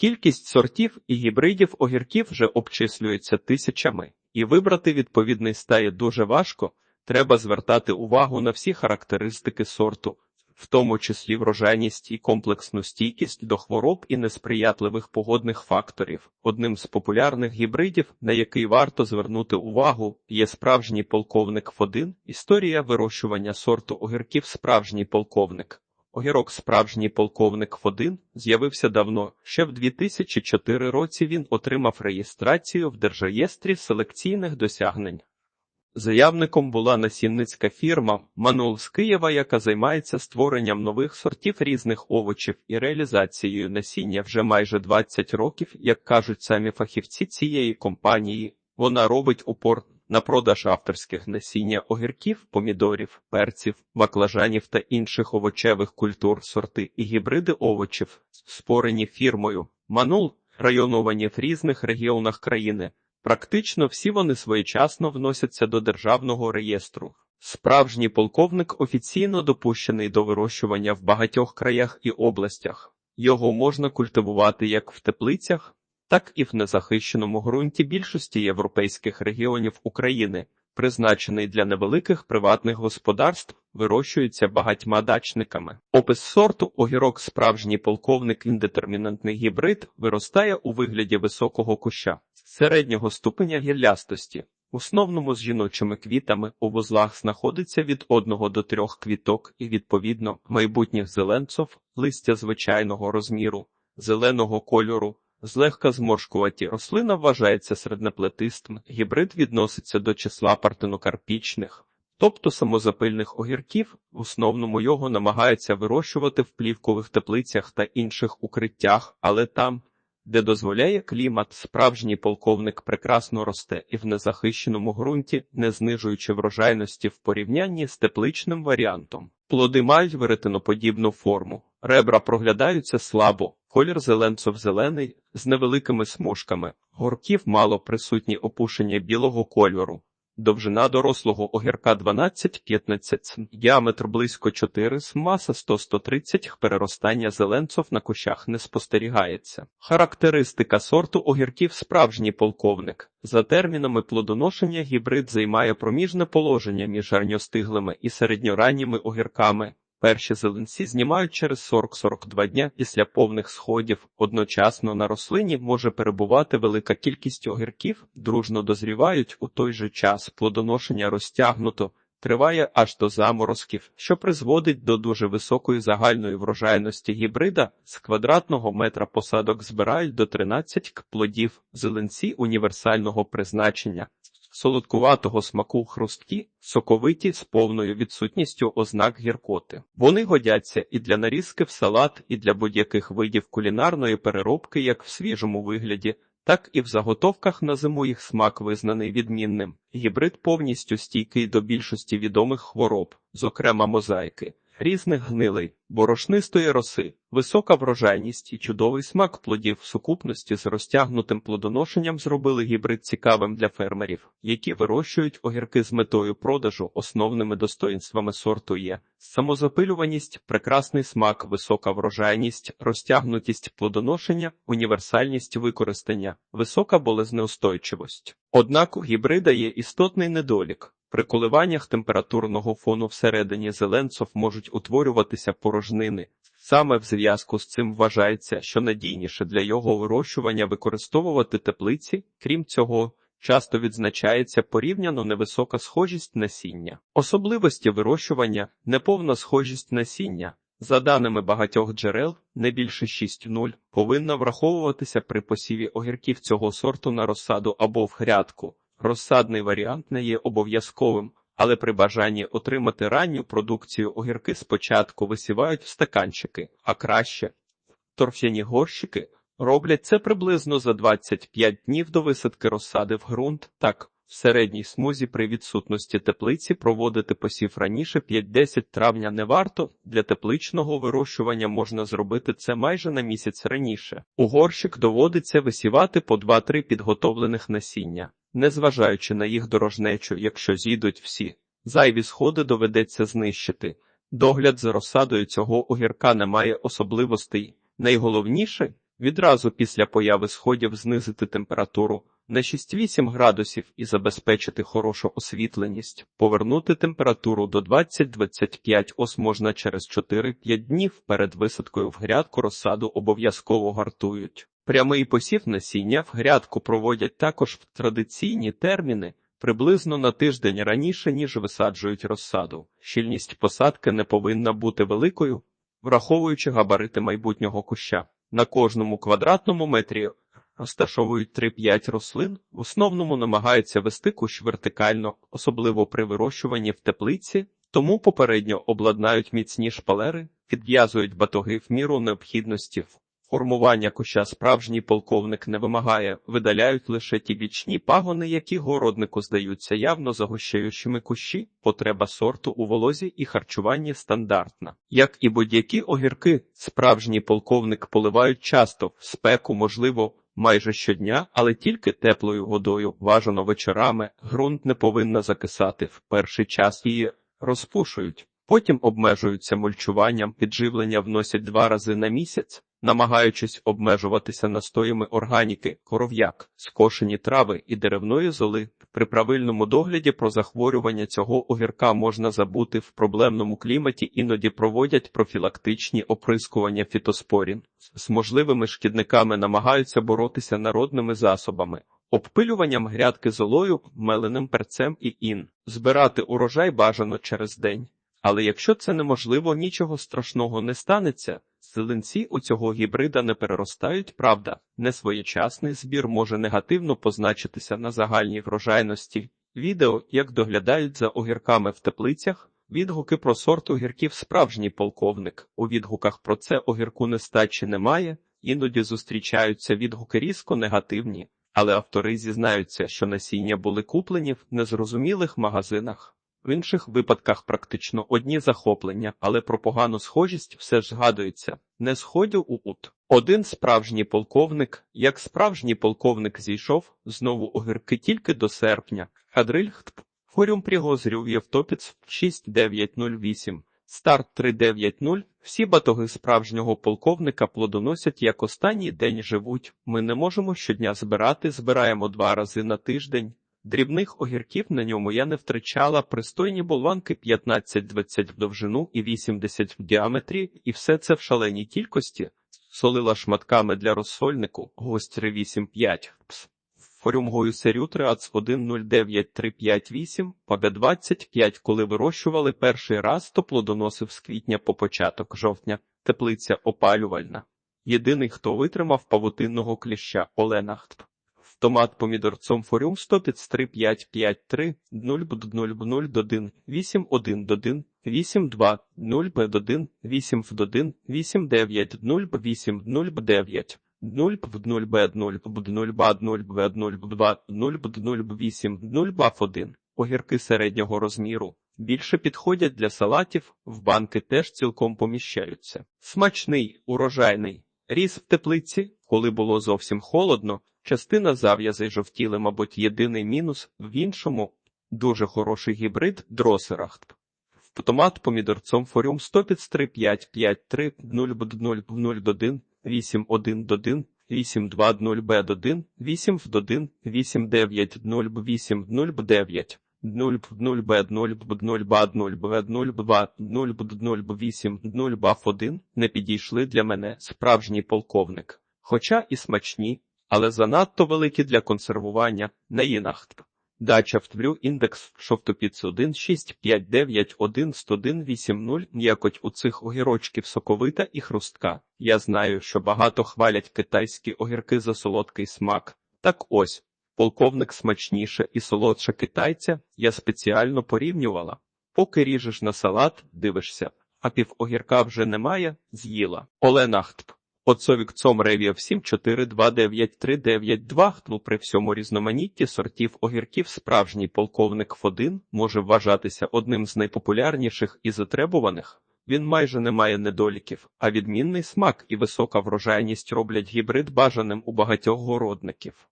Кількість сортів і гібридів огірків вже обчислюється тисячами, і вибрати відповідний стає дуже важко. Треба звертати увагу на всі характеристики сорту, в тому числі врожайність і комплексну стійкість до хвороб і несприятливих погодних факторів. Одним з популярних гібридів, на який варто звернути увагу, є справжній полковник Ф1. Історія вирощування сорту огірків Справжній полковник. Огірок справжній полковник Ф1 з'явився давно. Ще в 2004 році він отримав реєстрацію в Держреєстрі селекційних досягнень. Заявником була насінницька фірма Манул з Києва, яка займається створенням нових сортів різних овочів і реалізацією насіння вже майже 20 років, як кажуть самі фахівці цієї компанії. Вона робить упор на продаж авторських насіння огірків, помідорів, перців, баклажанів та інших овочевих культур, сорти і гібриди овочів, спорені фірмою Манул, районовані в різних регіонах країни. Практично всі вони своєчасно вносяться до державного реєстру. Справжній полковник офіційно допущений до вирощування в багатьох краях і областях. Його можна культивувати як в теплицях, так і в незахищеному ґрунті більшості європейських регіонів України, призначений для невеликих приватних господарств, вирощується багатьма дачниками. Опис сорту огірок справжній полковник індетермінантний гібрид виростає у вигляді високого куща середнього ступеня гіллястості. Основному з жіночими квітами у вузлах знаходиться від одного до трьох квіток і, відповідно, майбутніх зеленців, листя звичайного розміру, зеленого кольору, злегка зморшкуваті рослина вважається середнеплетистим, гібрид відноситься до числа партенокарпічних, тобто самозапильних огірків, в основному його намагаються вирощувати в плівкових теплицях та інших укриттях, але там, де дозволяє клімат, справжній полковник прекрасно росте і в незахищеному ґрунті, не знижуючи врожайності в порівнянні з тепличним варіантом. Плоди мають веретеноподібну форму, ребра проглядаються слабо, колір зеленцов-зелений з невеликими смужками, горків мало присутні опушення білого кольору. Довжина дорослого огірка 12-15 см, діаметр близько 4 см, маса 100-130 переростання зеленцов на кущах не спостерігається. Характеристика сорту огірків справжній полковник. За термінами плодоношення гібрид займає проміжне положення між ранньостиглими і середньоранніми огірками. Перші зеленці знімають через 40-42 дня після повних сходів. Одночасно на рослині може перебувати велика кількість огірків, дружно дозрівають у той же час. Плодоношення розтягнуто, триває аж до заморозків, що призводить до дуже високої загальної врожайності гібрида. З квадратного метра посадок збирають до 13 к плодів, зеленці універсального призначення солодкуватого смаку хрусткі, соковиті з повною відсутністю ознак гіркоти. Вони годяться і для нарізки в салат, і для будь-яких видів кулінарної переробки, як в свіжому вигляді, так і в заготовках на зиму їх смак визнаний відмінним. Гібрид повністю стійкий до більшості відомих хвороб, зокрема мозаїки різних гнилей, борошнистої роси, висока врожайність і чудовий смак плодів в сукупності з розтягнутим плодоношенням зробили гібрид цікавим для фермерів, які вирощують огірки з метою продажу. Основними достоїнствами сорту є самозапилюваність, прекрасний смак, висока врожайність, розтягнутість плодоношення, універсальність використання, висока болезнеустойчивость. Однак у гібрида є істотний недолік. При коливаннях температурного фону всередині зеленцов можуть утворюватися порожнини. Саме в зв'язку з цим вважається, що надійніше для його вирощування використовувати теплиці, крім цього, часто відзначається порівняно невисока схожість насіння. Особливості вирощування неповна схожість насіння. За даними багатьох джерел, не більше 6,0 повинна враховуватися при посіві огірків цього сорту на розсаду або в грядку. Розсадний варіант не є обов'язковим, але при бажанні отримати ранню продукцію огірки спочатку висівають в стаканчики, а краще торф'яні горщики роблять це приблизно за 25 днів до висадки розсади в ґрунт. Так, в середній смузі при відсутності теплиці проводити посів раніше 5-10 травня не варто. Для тепличного вирощування можна зробити це майже на місяць раніше. У горщик доводиться висівати по 2-3 підготовлених насіння. Незважаючи на їх дорожнечу, якщо зійдуть всі, зайві сходи доведеться знищити. Догляд за розсадою цього огірка не має особливостей. Найголовніше Відразу після появи сходів знизити температуру на 6-8 градусів і забезпечити хорошу освітленість. Повернути температуру до 20-25 ос можна через 4-5 днів перед висадкою в грядку розсаду обов'язково гартують. Прямий посів насіння в грядку проводять також в традиційні терміни приблизно на тиждень раніше, ніж висаджують розсаду. Щільність посадки не повинна бути великою, враховуючи габарити майбутнього куща. На кожному квадратному метрі розташовують 3-5 рослин. В основному намагаються вести кущ вертикально, особливо при вирощуванні в теплиці, тому попередньо обладнають міцні шпалери, підв'язують батоги в міру необхідності. Формування куща справжній полковник не вимагає, видаляють лише ті бічні пагони, які городнику здаються явно загущаючими кущі. Потреба сорту у волозі і харчуванні стандартна. Як і будь-які огірки, справжній полковник поливають часто, в спеку, можливо, майже щодня, але тільки теплою водою, бажано вечорами. Ґрунт не повинна закисати. В перший час її розпушують. Потім обмежуються мульчуванням, підживлення вносять два рази на місяць, намагаючись обмежуватися настоями органіки, коров'як, скошені трави і деревної золи. При правильному догляді про захворювання цього огірка можна забути в проблемному кліматі, іноді проводять профілактичні оприскування фітоспорін. З можливими шкідниками намагаються боротися народними засобами. Обпилюванням грядки золою, меленим перцем і ін. Збирати урожай бажано через день. Але якщо це неможливо, нічого страшного не станеться. Зеленці у цього гібрида не переростають, правда, несвоєчасний збір може негативно позначитися на загальній врожайності. Відео, як доглядають за огірками в теплицях, відгуки про сорт огірків справжній полковник. У відгуках про це огірку нестачі немає, іноді зустрічаються відгуки різко негативні, але автори зізнаються, що насіння були куплені в незрозумілих магазинах. В інших випадках практично одні захоплення, але про погану схожість все ж згадується. Не сходю у ут. Один справжній полковник, як справжній полковник зійшов, знову огірки тільки до серпня. Хадрильхт, форум пригозрів Євтопіц 6908, старт 390, всі батоги справжнього полковника плодоносять як останній день живуть. Ми не можемо щодня збирати, збираємо два рази на тиждень. Дрібних огірків на ньому я не втрачала пристойні болванки 15-20 в довжину і 80 в діаметрі, і все це в шаленій кількості. Солила шматками для розсольнику, гость 385, пс. Форюмгою серю 1093558, пабе 25, коли вирощували перший раз, то плодоносив з квітня по початок жовтня, теплиця опалювальна. Єдиний, хто витримав павутинного кліща Олена Хтп. Томат помідорцом форюм 153 0 б 0 б 0 до 1 8 1 до 1 8 2 0 б 1 8 в 1 8 9 0 б 8 0 б 9 0 б 0 б 0 б 0 б 0 б 0 б 2 0 б 0 б 8 0 б 1 огірки середнього розміру більше підходять для салатів, в банки теж цілком поміщаються. Смачний, урожайний. Ріс в теплиці, коли було зовсім холодно, частина зав'язи жовтіли, мабуть, єдиний мінус, в іншому дуже хороший гібрид дросерахт. Томат помідорцом форюм 153 0 б 0 б 0 до 1 8 1 до 1 8 2 0 б до 1 8 в 1 8 9 0 б 8 0 б 9 0 б 0 б 0 б 0 б 0 б 0 б 2 0 б 0 б 8 0 б 1 не підійшли для мене справжній полковник. Хоча і смачні, але занадто великі для консервування на інахт. Дача втвлю індекс шовтопіц 1 6 5 9 1 101 8 0 м'якоть у цих огірочків соковита і хрустка. Я знаю, що багато хвалять китайські огірки за солодкий смак. Так ось, полковник смачніше і солодше китайця я спеціально порівнювала. Поки ріжеш на салат, дивишся, а пів огірка вже немає, з'їла. Оленахтп. Оцовік цом ревів 7429392 хтну при всьому різноманітті сортів огірків справжній полковник Фодин може вважатися одним з найпопулярніших і затребуваних. Він майже не має недоліків, а відмінний смак і висока врожайність роблять гібрид бажаним у багатьох городників.